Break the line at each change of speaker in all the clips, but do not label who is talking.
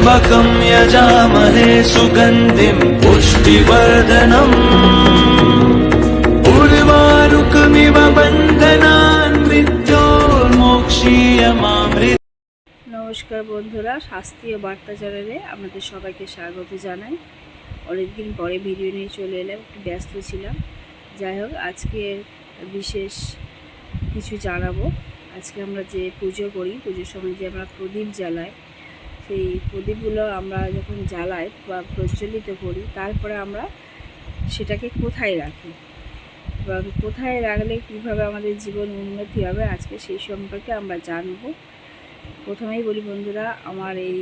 त्र्यम्बकं यजामहे सुगन्धिं पुष्टिवर्धनम् उर्वारुकमिव बन्धनान् मृत्योर्मोक्षीयमामृत
নমস্কার বন্ধুরা শাস্ত্রীয় বার্তা চ্যানেলে আপনাদের সবাইকে স্বাগত জানাই অনেকদিন পরে ভিডিও নিয়ে চলে এলাম একটু ব্যস্ত ছিলাম যাই হোক আজকে বিশেষ কিছু জানাবো আজকে আমরা যে পুজো করি পুজোর সময় যে আমরা প্রদীপ জ্বালাই সেই প্রদীপগুলো আমরা যখন জ্বালাই বা প্রজ্বলিত করি, তারপরে আমরা সেটাকে কোথায় রাখি? এবং কোথায় রাখলে কীভাবে আমাদের জীবন উন্নতি হবে আজকে সেই সম্পর্কে আমরা জানব। প্রথমেই বলি বন্ধুরা, আমার এই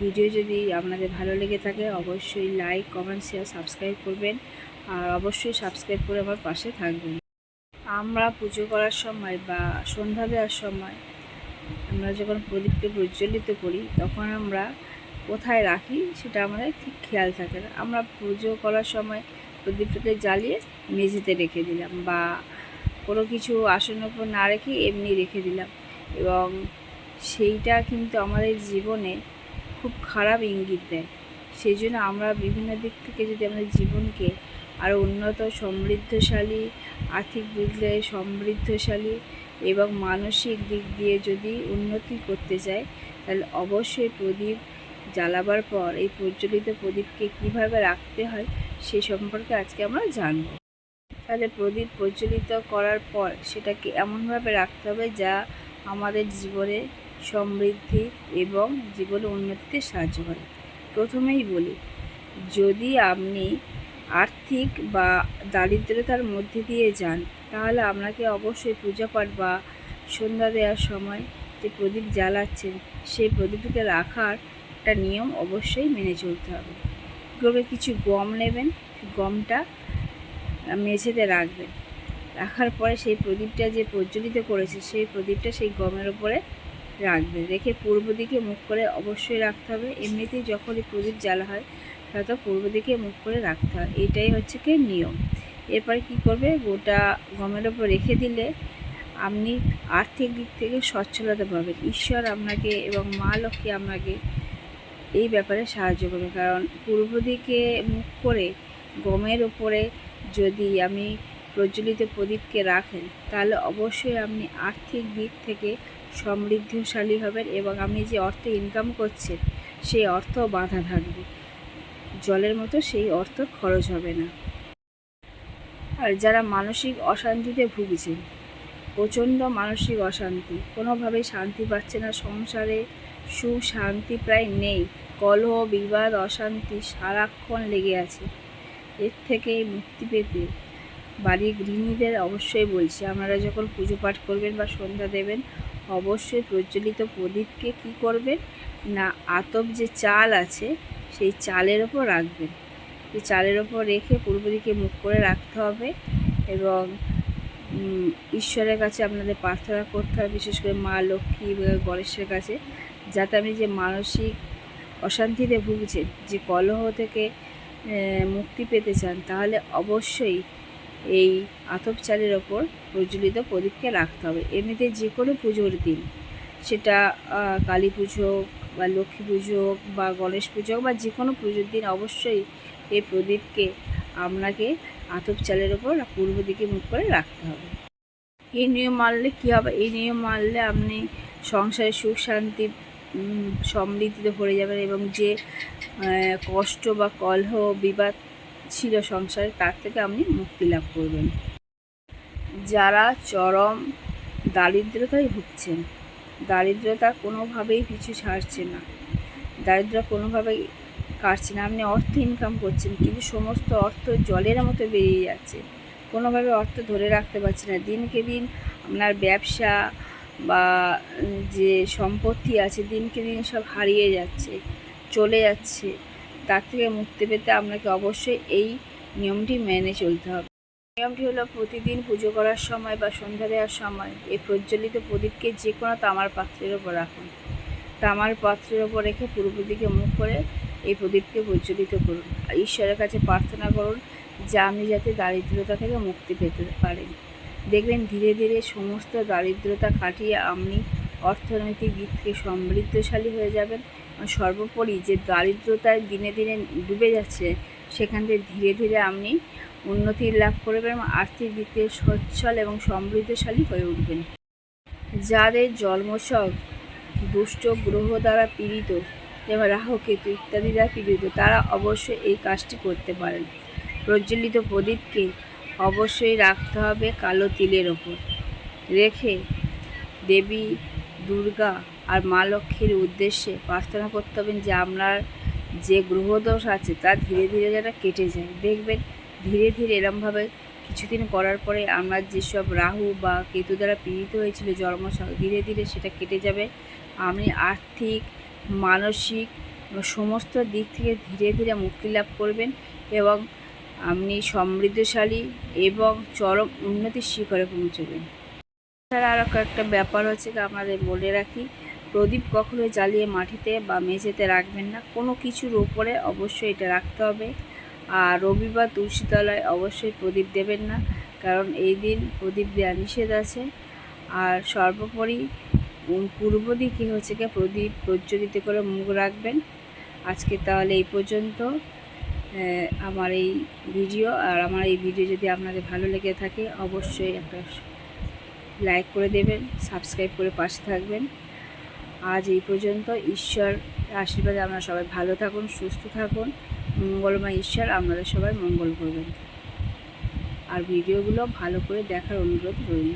ভিডিও যদি আপনাদের ভালো লেগে থাকে, অবশ্যই লাইক কমেন্ট শেয়ার সাবস্ক্রাইব করবেন। আর অবশ্যই সাবস্ক্রাইব করে আমার পাশে থাকবেন। আমরা পুজো করার সময় বা সন্ধ্যা দেওয়ার সময় আমরা যখন প্রদীপকে প্রজ্বলিত করি, তখন আমরা কোথায় রাখি সেটা আমাদের ঠিক খেয়াল থাকে না। আমরা পুজো করার সময় প্রদীপটাকে জ্বালিয়ে মেঝেতে রেখে দিলাম বা কোনো কিছু আসনের উপর না রেখে এমনি রেখে দিলাম এবং সেইটা কিন্তু আমাদের জীবনে খুব খারাপ ইঙ্গিত দেয়। সেই জন্য আমরা বিভিন্ন দিক থেকে যদি আমাদের জীবনকে আরও উন্নত, সমৃদ্ধশালী, আর্থিক দিক সমৃদ্ধশালী এবং মানসিক দিক দিয়ে যদি উন্নতি করতে চাই তাহলে অবশ্যই প্রদীপ জ্বালাবার পর এই প্রজ্বলিত প্রদীপকে কীভাবে রাখতে হয় সে সম্পর্কে আজকে আমরা জানব। তাহলে প্রদীপ প্রজ্বলিত করার পর সেটাকে এমনভাবে রাখতে হবে যা আমাদের জীবনে সমৃদ্ধি এবং জীবনে উন্নতিতে সাহায্য করে। প্রথমেই বলি, যদি আপনি আর্থিক বা দারিদ্রতার মধ্যে দিয়ে যান, তাহলে আপনাকে অবশ্যই পূজা পাঠ বা সন্ধ্যা দেওয়ার সময় যে প্রদীপ জ্বালাচ্ছেন, সেই প্রদীপকে রাখার একটা নিয়ম অবশ্যই মেনে চলতে হবে। করবে কিছু গম নেবেন, গমটা মেঝেতে রাখবেন। রাখার পরে সেই প্রদীপটা যে প্রজ্বলিত করেছে, সেই প্রদীপটা সেই গমের ওপরে রাখবেন। রেখে পূর্ব দিকে মুখ করে অবশ্যই রাখতে হবে। এমনিতেই যখনই প্রদীপ জ্বালা হয় হয়তো পূর্ব দিকে মুখ করে রাখতে হয়। এটাই হচ্ছে কি নিয়ম। এরপর কি করবে? গোটা গমের ওপর রেখে দিলে আপনি আর্থিক দিক থেকে সচ্ছলতা পাবেন। ঈশ্বর আপনাকে এবং মা লক্ষ্মী আপনাকে এই ব্যাপারে সাহায্য করবে। কারণ পূর্ব দিকে মুখ করে গমের ওপরে যদি আমি প্রজ্বলিত প্রদীপকে রাখেন, তাহলে অবশ্যই আপনি আর্থিক দিক থেকে সমৃদ্ধশালী হবেন এবং আপনি যে অর্থ ইনকাম করছেন, সেই অর্থ বাঁধা থাকবে। জলের মতো সেই অর্থ খরচ হবে না। আর যারা মানসিক অশান্তিতে ভুগছেন প্রচণ্ড মানসিক অশান্তি, কোনোভাবেই শান্তি পাচ্ছে না, সংসারে সুখ শান্তি প্রায় নেই, কলহ, বিবাদ, অশান্তি সারাক্ষণ লেগে আছে। এর থেকে মুক্তি পেতে বাড়ির গৃহিণীদের অবশ্যই বলছি, আপনারা যখন পুজো পাঠ করবেন বা সন্ধ্যা দেবেন, অবশ্যই প্রজ্বলিত প্রদীপকে কি করবেন? না, আতপ যে চাল আছে সেই চালের ওপর রাখবেন। সেই চালের ওপর রেখে পূর্ব দিকে মুখ করে রাখতে হবে এবং ঈশ্বরের কাছে আপনাদের প্রার্থনা করতে হবে, বিশেষ করে মা লক্ষ্মী গণেশের কাছে, যাতে আপনি যে মানসিক অশান্তিতে ভুগছেন, যে কলহ থেকে মুক্তি পেতে চান, তাহলে অবশ্যই এই আতপ চালের ওপর প্রজ্বলিত প্রদীপকে রাখতে হবে। এমনিতে যে কোনো পুজোর দিন, সেটা কালী পুজো বা লক্ষ্মী পুজো বা গণেশ পুজো বা যে কোনো পুজোর দিন অবশ্যই এই প্রদীপকে আপনাকে আতপ চালের ওপর পূর্ব দিকে মুখ করে রাখতে হবে। এই নিয়ম মানলে কী হবে? এই নিয়ম মানলে আপনি সংসারে সুখ শান্তি সমৃদ্ধিতে ভরে যাবেন এবং যে কষ্ট বা কলহ, বিবাদ ছিল সংসারে তার থেকে আপনি মুক্তি লাভ করবেন। যারা চরম দারিদ্রতায় ভুগছেন দারিদ্রতা কোনোভাবেই পিছু ছাড়ছে না। দারিদ্র কোনোভাবেই কাটছে না। আপনি অর্থ ইনকাম করছেন, কিন্তু সমস্ত অর্থ জলের মতো বেরিয়ে যাচ্ছে। কোনোভাবে অর্থ ধরে রাখতে পারছে না। দিনকে দিন আপনার ব্যবসা বা যে সম্পত্তি আছে, দিনকে দিন সব হারিয়ে যাচ্ছে, চলে যাচ্ছে। তার থেকে মুক্তি পেতে আপনাকে অবশ্যই এই নিয়মটি মেনে চলতে হবে। নিয়মটি হলো প্রতিদিন পুজো করার সময় বা সন্ধ্যা দেওয়ার সময় এই প্রজ্বলিত প্রদীপকে যে কোনো তামার পাত্রের ওপর রাখুন। তামার পাত্রের ওপর রেখে পূর্ব দিকে মুখ করে এই প্রদীপকে প্রজ্বলিত করুন। ঈশ্বরের কাছে প্রার্থনা করুন, যে আপনি যাতে দারিদ্রতা থেকে মুক্তি পেতে পারেন। দেখবেন ধীরে ধীরে সমস্ত দারিদ্রতা কাটিয়ে আপনি অর্থনৈতিক দিক থেকে সমৃদ্ধশালী হয়ে যাবেন সর্বোপরি যে দারিদ্রতায় দিনে দিনে ডুবে যাচ্ছে, সেখান থেকে ধীরে ধীরে আপনি উন্নতি লাভ করবেন এবং আর্থিক দিক থেকে সচ্ছল এবং সমৃদ্ধশালী হয়ে উঠবেন। যাদের জন্মছক দুষ্ট গ্রহ দ্বারা পীড়িত যেমন রাহু কেতু ইত্যাদি দ্বারা পীড়িত, তারা অবশ্যই এই কাজটি করতে পারেন। প্রজ্বলিত প্রদীপকে অবশ্যই রাখতে হবে কালো তিলের ওপর। রেখে দেবী, দুর্গা আর মা লক্ষ্মীর উদ্দেশ্যে প্রার্থনা করতে হবেন যে, আপনার যে গ্রহদোষ আছে, তা ধীরে ধীরে যেন কেটে যায়। দেখবেন ধীরে ধীরে এরমভাবে কিছুদিন করার পরে আমরা যেসব রাহু বা কেতু দ্বারা পীড়িত হয়েছিল জন্মছক ধীরে ধীরে সেটা কেটে যাবে। আপনি আর্থিক, মানসিক সমস্ত দিক থেকে ধীরে ধীরে মুক্তি লাভ করবেন এবং আপনি সমৃদ্ধশালী এবং চরম উন্নতির শিখরে পৌঁছবেন। এছাড়া আরও কয়েকটা ব্যাপার হচ্ছে কি আপনাদের বলে রাখি, প্রদীপ কখনো জ্বালিয়ে মাটিতে বা মেঝেতে রাখবেন না। কোনো কিছুর ওপরে অবশ্যই এটা রাখতে হবে। আর রবিবার তুলসীতলায় অবশ্যই প্রদীপ দেবেন না, কারণ এই দিন প্রদীপ দেওয়া নিষেধ আছে। আর সর্বোপরি পূর্ব দিকে হচ্ছে গিয়ে প্রদীপ প্রজ্বলিত করে মুখ রাখবেন। আজকে তাহলে এই পর্যন্ত। আমার এই ভিডিও আর আমার এই ভিডিও যদি আপনাদের ভালো লেগে থাকে, অবশ্যই একটা লাইক করে দেবেন, সাবস্ক্রাইব করে পাশে থাকবেন। আজ এই পর্যন্ত। ঈশ্বর আশীর্বাদে আপনারা সবাই ভালো থাকুন, সুস্থ থাকুন। মঙ্গলময় ঈশ্বর আপনাদের সবাই মঙ্গল করবেন। আর ভিডিওগুলো ভালো করে দেখার অনুরোধ রইল।